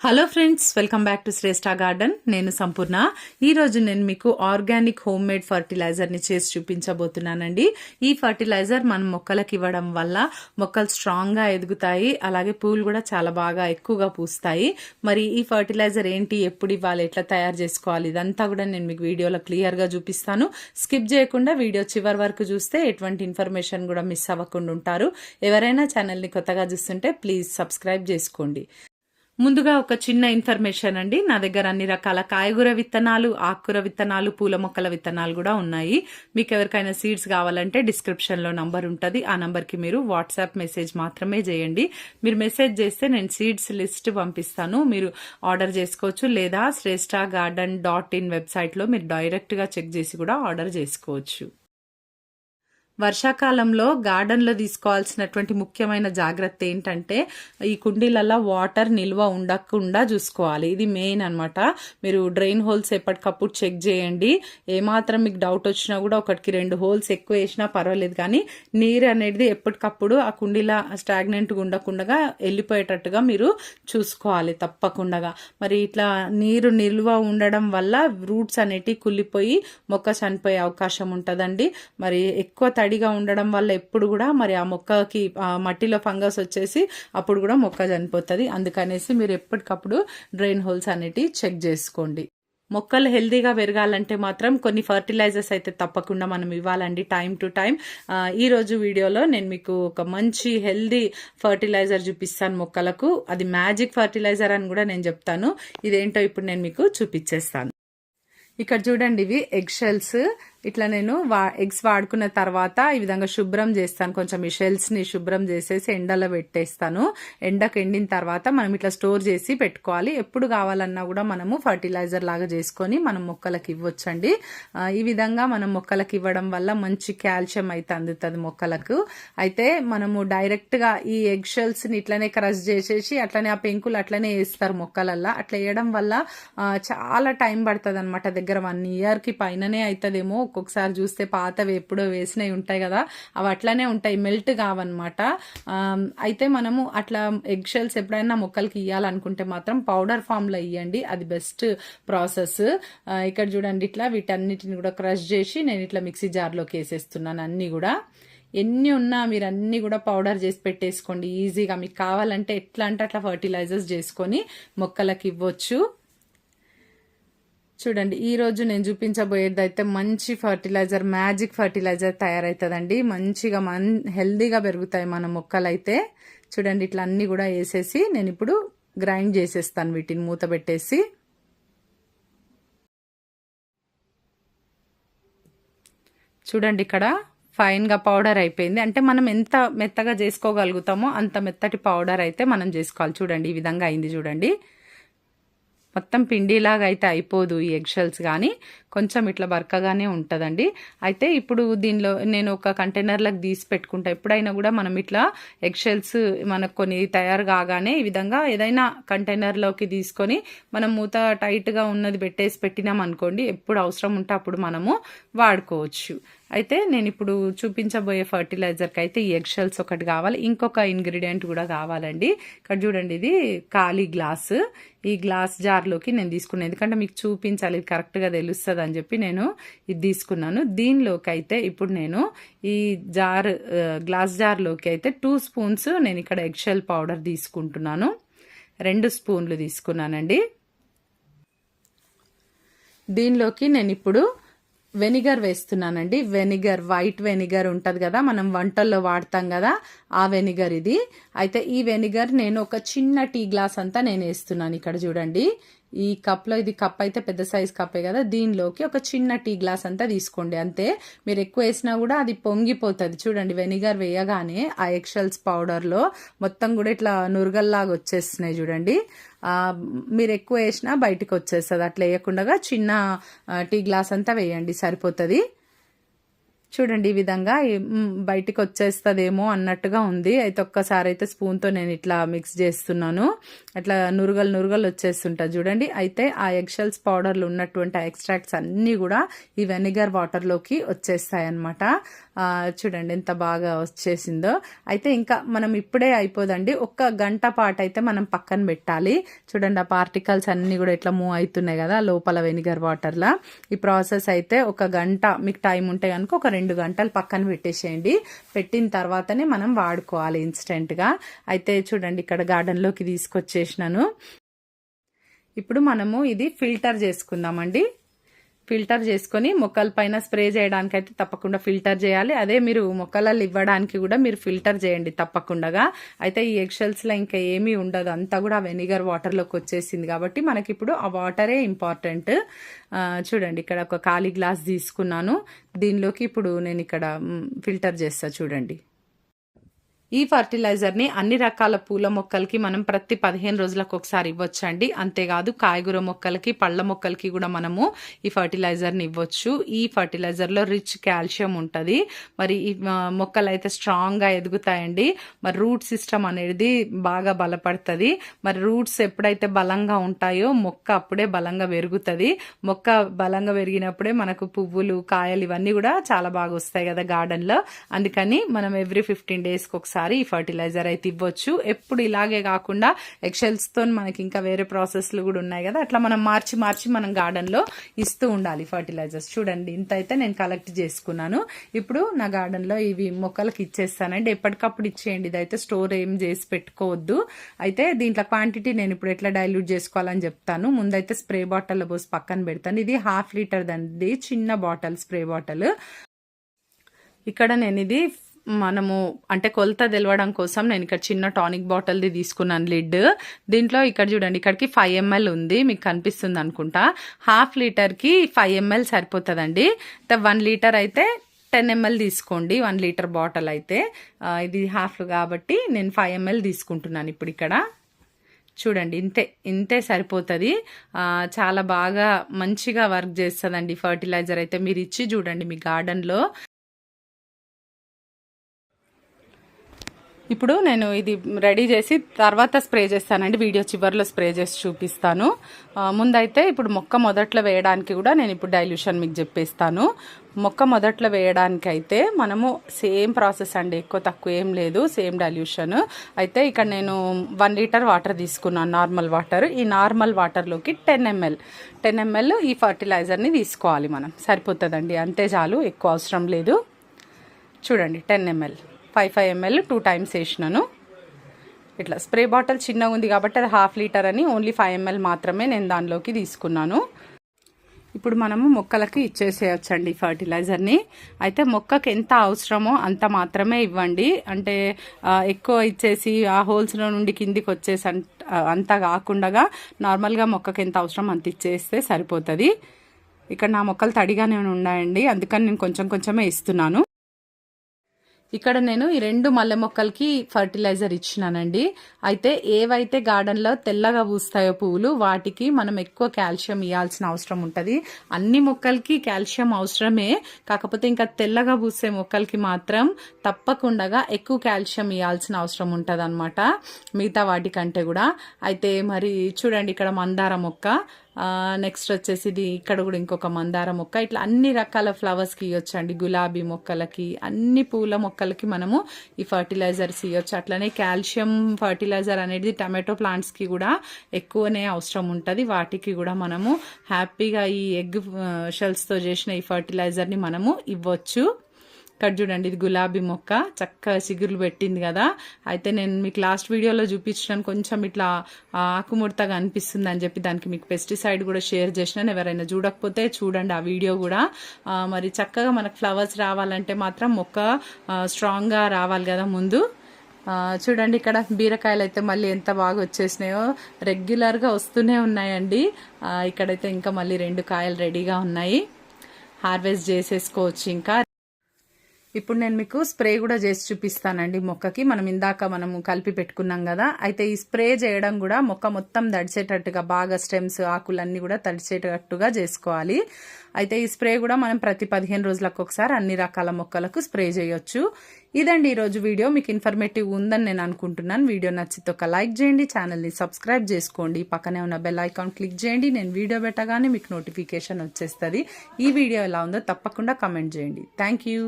Hello friends welcome back to Shreshta garden నేను సంపూర్ణ. ఈ రోజు నేను మీకు ఆర్గానిక్ హోమ్ మేడ్ ఫర్టిలైజర్ని చేసి చూపించబోతున్నానండి. ఈ ఫర్టిలైజర్ మనం మొక్కలకు ఇవ్వడం వల్ల మొక్కలు స్ట్రాంగ్గా ఎదుగుతాయి. అలాగే పూలు కూడా చాలా బాగా ఎక్కువగా పూస్తాయి. మరి ఈ ఫర్టిలైజర్ ఏంటి? ఎప్పుడు ఇవ్వాలి? ఎట్లా తయారు చేసుకోవాలి? ఇదంతా కూడా నేను మీకు వీడియోలో క్లియర్గా చూపిస్తాను. స్కిప్ చేయకుండా వీడియో చివరి వరకు చూస్తే ఎటువంటి ఇన్ఫర్మేషన్ కూడా మిస్ అవ్వకుండా ఉంటారు. ఎవరైనా ఛానల్ని కొత్తగా చూస్తుంటే ప్లీజ్ సబ్స్క్రైబ్ చేసుకోండి. ముందుగా ఒక చిన్న ఇన్ఫర్మేషన్ అండి. నా దగ్గర అన్ని రకాల కాయగూర విత్తనాలు ఆకుకూర విత్తనాలు పూల మొక్కల విత్తనాలు కూడా ఉన్నాయి. మీకు ఎవరికైనా సీడ్స్ కావాలంటే డిస్క్రిప్షన్లో నంబర్ ఉంటుంది. ఆ నంబర్కి మీరు వాట్సాప్ మెసేజ్ మాత్రమే చేయండి. మీరు మెసేజ్ చేస్తే నేను సీడ్స్ లిస్ట్ పంపిస్తాను. మీరు ఆర్డర్ చేసుకోవచ్చు లేదా శ్రేష్ఠ గార్డెన్ డాట్ ఇన్ వెబ్సైట్లో మీరు డైరెక్ట్గా చెక్ చేసి కూడా ఆర్డర్ చేసుకోవచ్చు. వర్షాకాలంలో గార్డెన్లో తీసుకోవాల్సినటువంటి ముఖ్యమైన జాగ్రత్త ఏంటంటే ఈ కుండీలలో వాటర్ నిల్వ ఉండకుండా చూసుకోవాలి. ఇది మెయిన్ అనమాట మీరు డ్రైన్ హోల్స్ ఎప్పటికప్పుడు చెక్ చేయండి. ఏమాత్రం మీకు డౌట్ వచ్చినా కూడా ఒకటికి రెండు హోల్స్ ఎక్కువ వేసినా పర్వాలేదు కానీ నీరు అనేది ఎప్పటికప్పుడు ఆ కుండీల స్టాగ్నెంట్గా ఉండకుండా వెళ్ళిపోయేటట్టుగా మీరు చూసుకోవాలి తప్పకుండా మరి ఇట్లా నీరు నిల్వ ఉండడం వల్ల రూట్స్ అనేటివి కుళ్ళిపోయి మొక్క చనిపోయే అవకాశం ఉంటుందండి. మరి ఎక్కువ తడిగా ఉండడం వల్ల ఎప్పుడు కూడా మరి ఆ మొక్కకి ఆ మట్టిలో ఫంగస్ వచ్చేసి అప్పుడు కూడా మొక్క చనిపోతుంది. అందుకనేసి మీరు ఎప్పటికప్పుడు డ్రైన్ హోల్స్ అనేటివి చెక్ చేసుకోండి. మొక్కలు హెల్దీగా పెరగాలంటే మాత్రం కొన్ని ఫర్టిలైజర్స్ అయితే తప్పకుండా మనం ఇవ్వాలండి టైం టు టైం. ఈ రోజు వీడియోలో నేను మీకు ఒక మంచి హెల్దీ ఫర్టిలైజర్ చూపిస్తాను మొక్కలకు. అది మ్యాజిక్ ఫర్టిలైజర్ అని కూడా నేను చెప్తాను. ఇదేంటో ఇప్పుడు నేను మీకు చూపించేస్తాను ఇక్కడ చూడండి ఇవి ఎగ్ షెల్స్. ఇట్లా నేను వా ఎగ్స్ వాడుకున్న తర్వాత ఈ విధంగా శుభ్రం చేస్తాను. కొంచెం ఈ షెల్స్ని శుభ్రం చేసేసి ఎండలో పెట్టేస్తాను. ఎండకు ఎండిన తర్వాత మనం ఇట్లా స్టోర్ చేసి పెట్టుకోవాలి. ఎప్పుడు కావాలన్నా కూడా మనము ఫర్టిలైజర్ లాగా చేసుకొని మనం మొక్కలకు ఇవ్వచ్చండి. ఈ విధంగా మనం మొక్కలకు ఇవ్వడం వల్ల మంచి కాల్షియం అయితే అందుతుంది మొక్కలకు. అయితే మనము డైరెక్ట్గా ఈ ఎగ్ షెల్స్ని ఇట్లనే క్రష్ చేసేసి అట్లనే ఆ పెంకులు అట్లనే వేస్తారు మొక్కలల్లో. అట్లా వేయడం వల్ల చాలా టైం పడుతుంది అనమాట దగ్గర వన్ ఇయర్కి పైననే అవుతుందేమో ఒక్కొక్కసారి చూస్తే పాతవి ఎప్పుడో వేసినవి ఉంటాయి కదా అవి అట్లానే ఉంటాయి మెల్ట్ కావన్నమాట. అయితే మనము అట్లా ఎగ్ షెల్స్ ఎప్పుడైనా మొక్కలకి ఇవ్వాలనుకుంటే మాత్రం పౌడర్ ఫామ్లో ఇవ్వండి అది బెస్ట్ ప్రాసెస్. ఇక్కడ చూడండి ఇట్లా వీటన్నిటిని కూడా క్రష్ చేసి నేను ఇట్లా మిక్సీ జార్లోకి వేసేస్తున్నాను అన్నీ కూడా. ఎన్ని ఉన్నా మీరు అన్ని కూడా పౌడర్ చేసి పెట్టేసుకోండి ఈజీగా. మీకు కావాలంటే ఎట్లా అంటే అట్లా ఫర్టిలైజర్స్ చేసుకొని మొక్కలకి ఇవ్వచ్చు. చూడండి ఈ రోజు నేను చూపించబోయేది అయితే మంచి ఫర్టిలైజర్ మ్యాజిక్ ఫర్టిలైజర్ తయారవుతుందండి మంచిగా మన్ హెల్దీగా పెరుగుతాయి మన మొక్కలు అయితే చూడండి ఇట్లా అన్నీ కూడా వేసేసి నేను ఇప్పుడు గ్రైండ్ చేసేస్తాను వీటిని మూత పెట్టేసి. చూడండి ఇక్కడ ఫైన్గా పౌడర్ అయిపోయింది. అంటే మనం ఎంత మెత్తగా చేసుకోగలుగుతామో అంత మెత్తటి పౌడర్ అయితే మనం చేసుకోవాలి. చూడండి ఈ విధంగా అయింది చూడండి. మొత్తం పిండిలాగా అయితే అయిపోదు ఈ ఎగ్షెల్స్ కానీ కొంచెం ఇట్లా బరకగానే ఉంటుందండి. అయితే ఇప్పుడు దీనిలో నేను ఒక కంటైనర్లకు తీసి పెట్టుకుంటా. ఎప్పుడైనా కూడా మనం ఇట్లా ఎగ్షెల్స్ మనకు కొన్ని తయారు కాగానే ఈ విధంగా ఏదైనా కంటైనర్లోకి తీసుకొని మనం మూత టైట్గా ఉన్నది పెట్టేసి పెట్టినాం అనుకోండి ఎప్పుడు అవసరం ఉంటే అప్పుడు మనము వాడుకోవచ్చు. అయితే నేను ఇప్పుడు చూపించబోయే ఫర్టిలైజర్కి అయితే ఈ ఎగ్షెల్స్ ఒకటి కావాలి. ఇంకొక ఇంగ్రీడియంట్ కూడా కావాలండి. ఇక్కడ చూడండి ఇది ఖాళీ గ్లాస్ ఈ గ్లాస్ జార్లోకి నేను తీసుకున్నాను. ఎందుకంటే మీకు చూపించాలి కరెక్ట్గా తెలుస్తుంది అని చెప్పి నేను ఇది తీసుకున్నాను. దీనిలోకి అయితే ఇప్పుడు నేను ఈ జార్ గ్లాస్ జార్లోకి అయితే టూ స్పూన్స్ నేను ఇక్కడ ఎగ్షెల్ పౌడర్ తీసుకుంటున్నాను. రెండు స్పూన్లు తీసుకున్నానండి. దీనిలోకి నేను ఇప్పుడు వెనిగర్ వేస్తున్నానండి. వెనిగర్ వైట్ వెనిగర్ ఉంటుంది కదా మనం వంటల్లో వాడతాం కదా ఆ వెనిగర్ ఇది. అయితే ఈ వెనిగర్ నేను ఒక చిన్న టీ గ్లాస్ అంతా నేను వేస్తున్నాను ఇక్కడ చూడండి. ఈ కప్లో ఇది కప్ అయితే పెద్ద సైజ్ కప్పే కదా దీనిలోకి ఒక చిన్న టీ గ్లాస్ అంతా తీసుకోండి. అంతే మీరు ఎక్కువ వేసినా కూడా అది పొంగిపోతుంది. చూడండి వెనిగర్ వేయగానే ఆ ఎక్షల్స్ పౌడర్లో మొత్తం కూడా ఇట్లా నురగల్లాగా వచ్చేస్తున్నాయి చూడండి. మీరు ఎక్కువ వేసినా బయటకు వచ్చేస్తుంది. అట్లా వేయకుండా చిన్న టీ గ్లాస్ అంతా వేయండి సరిపోతుంది. చూడండి ఈ విధంగా బయటికి వచ్చేస్తుందేమో అన్నట్టుగా ఉంది. అయితే ఒక్కసారి అయితే స్పూన్తో నేను ఇట్లా మిక్స్ చేస్తున్నాను. అట్లా నురుగలు నురుగలు వచ్చేస్తుంటా చూడండి. అయితే ఆ ఎగ్షెల్స్ పౌడర్లు ఉన్నటువంటి ఎక్స్ట్రాక్ట్స్ అన్నీ కూడా ఈ వెనిగర్ వాటర్లోకి వచ్చేస్తాయి అనమాట చూడండి ఎంత బాగా వచ్చేసిందో. అయితే ఇంకా మనం ఇప్పుడే అయిపోదండి. ఒక్క గంట పాటు అయితే మనం పక్కన పెట్టాలి. చూడండి ఆ పార్టికల్స్ అన్నీ కూడా ఇట్లా మూవ్ అవుతున్నాయి కదా లోపల వెనిగర్ వాటర్లా ఈ ప్రాసెస్ అయితే ఒక గంట మీకు టైం ఉంటే కనుక ఒక రెండు గంటలు పక్కన పెట్టేసేయండి. పెట్టిన తర్వాతనే మనం వాడుకోవాలి ఇన్స్టెంట్గా అయితే చూడండి ఇక్కడ గార్డెన్లోకి తీసుకొచ్చేసినాను. ఇప్పుడు మనము ఇది ఫిల్టర్ చేసుకుందామండి. ఫిల్టర్ చేసుకొని మొక్కల పైన స్ప్రే చేయడానికి అయితే తప్పకుండా ఫిల్టర్ చేయాలి. అదే మీరు మొక్కలలో ఇవ్వడానికి కూడా మీరు ఫిల్టర్ చేయండి తప్పకుండా అయితే ఈ ఎగ్షెల్స్లో ఇంకా ఏమీ ఉండదు. అంతా కూడా వెనిగర్ వాటర్లోకి వచ్చేసింది కాబట్టి మనకి ఇప్పుడు ఆ వాటరే ఇంపార్టెంట్. చూడండి ఇక్కడ ఒక ఖాళీ గ్లాస్ తీసుకున్నాను. దీనిలోకి ఇప్పుడు నేను ఇక్కడ ఫిల్టర్ చేస్తా చూడండి. ఈ ఫర్టిలైజర్ని అన్ని రకాల పూల మొక్కలకి మనం ప్రతి పదిహేను రోజులకు ఒకసారి ఇవ్వచ్చండి. అంతేకాదు కాయగూర మొక్కలకి పళ్ళ మొక్కలకి కూడా మనము ఈ ఫర్టిలైజర్ని ఇవ్వచ్చు. ఈ ఫర్టిలైజర్లో రిచ్ కాల్షియం ఉంటుంది. మరి ఈ మొక్కలు అయితే స్ట్రాంగ్గా ఎదుగుతాయండి. మరి రూట్ సిస్టమ్ అనేది బాగా బలపడుతుంది. మరి రూట్స్ ఎప్పుడైతే బలంగా ఉంటాయో మొక్క అప్పుడే బలంగా పెరుగుతుంది. మొక్క బలంగా పెరిగినప్పుడే మనకు పువ్వులు కాయలు ఇవన్నీ కూడా చాలా బాగా వస్తాయి కదా గార్డెన్లో. అందుకని మనం ఎవ్రీ ఫిఫ్టీన్ డేస్కి ఒకసారి ఈ ఫర్టిలైజర్ అయితే ఇవ్వచ్చు. ఎప్పుడు ఇలాగే కాకుండా ఎక్సెల్స్తో మనకి ఇంకా వేరే ప్రాసెస్లు కూడా ఉన్నాయి కదా. అట్లా మనం మార్చి మార్చి మనం గార్డెన్లో ఇస్తూ ఉండాలి ఫర్టిలైజర్స్. చూడండి ఇంత అయితే నేను కలెక్ట్ చేసుకున్నాను. ఇప్పుడు నా గార్డెన్లో ఇవి మొక్కలకి ఇచ్చేస్తానండి. ఎప్పటికప్పుడు ఇచ్చేయండి. ఇదైతే స్టోర్ ఏం చేసి పెట్టుకోవద్దు. అయితే దీంట్లో క్వాంటిటీ నేను ఇప్పుడు ఎట్లా డైల్యూట్ చేసుకోవాలని చెప్తాను. ముందైతే స్ప్రే బాటిల్లో పోసి పక్కన పెడతాను. ఇది హాఫ్ లీటర్ దండి. చిన్న బాటిల్ స్ప్రే బాటిల్ ఇక్కడ నేను ఇది మనము అంటే కొలత తెలవడం కోసం నేను ఇక్కడ చిన్న టానిక్ బాటిల్ది తీసుకున్నాను లిడ్. దీంట్లో ఇక్కడ చూడండి ఇక్కడికి ఫైవ్ ఎంఎల్ ఉంది మీకు కనిపిస్తుంది అనుకుంటా. హాఫ్ లీటర్కి ఫైవ్ ఎంఎల్ సరిపోతుందండి. వన్ లీటర్ అయితే టెన్ ఎంఎల్ తీసుకోండి వన్ లీటర్ బాటిల్ అయితే. ఇది హాఫ్ కాబట్టి నేను ఫైవ్ ఎంఎల్ తీసుకుంటున్నాను ఇప్పుడు ఇక్కడ. చూడండి ఇంతే ఇంతే సరిపోతుంది. చాలా బాగా మంచిగా వర్క్ చేస్తుందండి ఫర్టిలైజర్ అయితే. మీరు ఇచ్చి చూడండి మీ గార్డెన్లో. ఇప్పుడు నేను ఇది రెడీ చేసి తర్వాత స్ప్రే చేస్తానండి. వీడియో చివరిలో స్ప్రే చేసి చూపిస్తాను. ముందైతే ఇప్పుడు మొక్క మొదట్లో వేయడానికి కూడా నేను ఇప్పుడు డైల్యూషన్ మీకు చెప్పేస్తాను. మొక్క మొదట్లో వేయడానికి అయితే మనము సేమ్ ప్రాసెస్ అండి. ఎక్కువ తక్కువ ఏం లేదు. Same dilution. అయితే ఇక్కడ నేను వన్ లీటర్ వాటర్ తీసుకున్నాను నార్మల్ వాటర్. ఈ నార్మల్ వాటర్లోకి టెన్ ఎంఎల్. టెన్ ఎంఎల్ ఈ ఫర్టిలైజర్ని తీసుకోవాలి మనం. సరిపోతుందండి. అంతే చాలు. ఎక్కువ అవసరం లేదు. చూడండి ten ML. Five five ML two times వేసినాను. ఇట్లా స్ప్రే బాటిల్ చిన్నగా ఉంది కాబట్టి అది హాఫ్ లీటర్ అని ఓన్లీ ఫైవ్ ఎంఎల్ మాత్రమే నేను దానిలోకి తీసుకున్నాను. ఇప్పుడు మనము మొక్కలకి ఇచ్చేసేయచ్చండి ఫర్టిలైజర్ని. అయితే మొక్కకి ఎంత అవసరమో అంత మాత్రమే ఇవ్వండి. అంటే ఎక్కువ ఇచ్చేసి ఆ హోల్స్లో నుండి కిందికి వచ్చేసి అంత అంత కాకుండా నార్మల్గా మొక్కకి ఎంత అవసరం అంత ఇచ్చేస్తే సరిపోతుంది. ఇక్కడ నా మొక్కలు తడిగానే ఉన్నాయండి. అందుకని నేను కొంచెం కొంచెమే ఇస్తున్నాను. ఇక్కడ నేను ఈ రెండు మల్లె మొక్కలకి ఫర్టిలైజర్ ఇచ్చినానండి. అయితే ఏవైతే గార్డెన్లో తెల్లగా పూస్తాయో పువ్వులు వాటికి మనం ఎక్కువ కాల్షియం ఇవ్వాల్సిన అవసరం ఉంటుంది. అన్ని మొక్కలకి కాల్షియం అవసరమే. కాకపోతే ఇంకా తెల్లగా పూసే మొక్కలకి మాత్రం తప్పకుండా ఎక్కువ కాల్షియం ఇవ్వాల్సిన అవసరం ఉంటుంది మిగతా వాటికంటే కూడా. అయితే మరి చూడండి ఇక్కడ మందార మొక్క. నెక్స్ట్ వచ్చేసి ఇది ఇక్కడ కూడా ఇంకొక మందార మొక్క. ఇట్లా అన్ని రకాల ఫ్లవర్స్కి ఇవ్వచ్చు అండి. గులాబీ మొక్కలకి అన్ని పూల మొక్కలకి మనము ఈ ఫర్టిలైజర్స్ ఇవ్వచ్చు. అట్లనే కాల్షియం ఫర్టిలైజర్ అనేది టమాటో ప్లాంట్స్కి కూడా ఎక్కువనే అవసరం ఉంటుంది. వాటికి కూడా మనము హ్యాపీగా ఈ ఎగ్ షెల్స్తో చేసిన ఈ ఫర్టిలైజర్ని మనము ఇవ్వచ్చు. ఇక్కడ చూడండి ఇది గులాబీ మొక్క. చక్కగా చిగురులు పెట్టింది కదా. అయితే నేను మీకు లాస్ట్ వీడియోలో చూపించడానికి కొంచెం ఇట్లా ఆకుముడతగా అనిపిస్తుంది అని చెప్పి దానికి మీకు పెస్టిసైడ్ కూడా షేర్ చేసినాను. ఎవరైనా చూడకపోతే చూడండి ఆ వీడియో కూడా. మరి చక్కగా మనకు ఫ్లవర్స్ రావాలంటే మాత్రం మొక్క స్ట్రాంగ్గా రావాలి కదా ముందు. చూడండి ఇక్కడ బీరకాయలు అయితే మళ్ళీ ఎంత బాగా వచ్చేసినాయో. రెగ్యులర్గా వస్తూనే ఉన్నాయండి. ఇక్కడైతే ఇంకా మళ్ళీ రెండు కాయలు రెడీగా ఉన్నాయి. హార్వెస్ట్ చేసేసుకోవచ్చు ఇంకా. ఇప్పుడు నేను మీకు స్ప్రే కూడా చేసి చూపిస్తానండి మొక్కకి. మనం ఇందాక మనము కలిపి పెట్టుకున్నాం కదా. అయితే ఈ స్ప్రే చేయడం కూడా మొక్క మొత్తం తడిచేటట్టుగా బాగా స్టెమ్స్ ఆకులన్నీ కూడా తడిచేటట్టుగా చేసుకోవాలి. అయితే ఈ స్ప్రే కూడా మనం ప్రతి పదిహేను రోజులకు ఒకసారి అన్ని రకాల మొక్కలకు స్ప్రే చేయొచ్చు. ఇదండి ఈరోజు వీడియో. మీకు ఇన్ఫర్మేటివ్ ఉందని నేను అనుకుంటున్నాను. వీడియో నచ్చితే ఒక లైక్ చేయండి ఛానల్ని సబ్స్క్రైబ్ చేసుకోండి. పక్కనే ఉన్న బెల్ ఐకాన్ క్లిక్ చేయండి. నేను వీడియో పెట్టగానే మీకు నోటిఫికేషన్ వచ్చేస్తుంది. ఈ వీడియో ఎలా ఉందో తప్పకుండా కమెంట్ చేయండి. Thank you